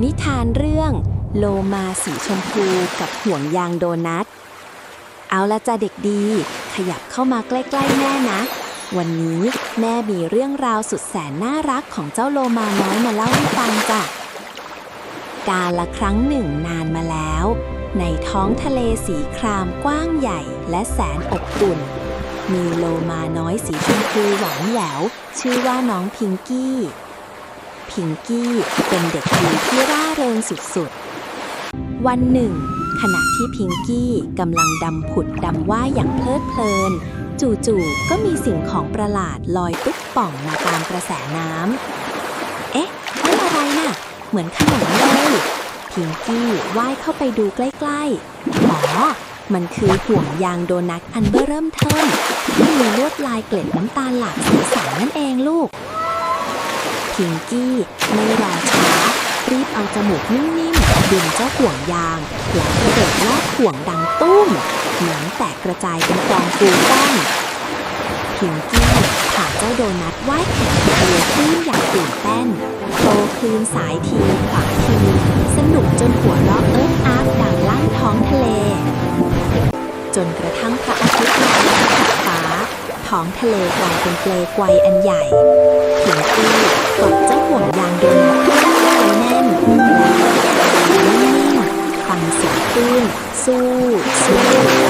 นิทานเรื่อง โลมาสีชมพูกับห่วงยางโดนัท เอาละจ้ะเด็กดี ขยับเข้ามาใกล้ๆแม่นะ วันนี้แม่มีเรื่องราวสุดแสนน่ารักของเจ้าโลมาน้อยมาเล่าให้ฟังจ้ะ กาละครั้งหนึ่งนานมาแล้ว ในท้องทะเลสีครามกว้างใหญ่และแสนอบอุ่น มีโลมาน้อยสีชมพูหวานแหววชื่อว่าน้องพิงกี้ พิงกี้เป็นเด็กดีที่ร่าเริงสุดๆ วันหนึ่ง ขณะที่พิงกี้กำลังดำผุดดำว่ายอย่างเพลิดเพลิน จู่ๆ ก็มีสิ่งของประหลาดลอยตุ๊บป่องมาตามกระแสน้ำ เอ๊ะนั่นอะไรน่ะ เหมือนขนมเลยพิงกี้ว่ายเข้าไปดูใกล้ๆ อ๋อ มันคือห่วงยางโดนัทอันเบอร์เริ่มเทิมที่มีลวดลายเกล็ดน้ำตาลหลากสีสันนั่นเองลูก พิงกี้ไม่รอช้า รีบเอาจมูกนิ่มๆดึงเจ้าห่วงยาง แล้วกระโดดลอดห่วงดังตุ้มหนังแตกกระจายเป็นกองฟูฟ่องพิงกี้พาเจ้าโดนัทว่ายแข่งทะเลคลื่นอย่างตื่นเต้นโตคลื่นสายทีขวาที สนุกจนหัวเราะเอิ๊กอาร์กดังลั่นท้องทะเล จนกระทั่งพระอาทิตย์ลอยขึ้นขอบฟ้า ท้องทะเลกลายเป็นเปลไกวอันใหญ่พิงกี้กดเจ้าห่วงยางโดนัทที่ไว้แน่นแล้วนิ่งฟังเสียงคลื่นสู้สู้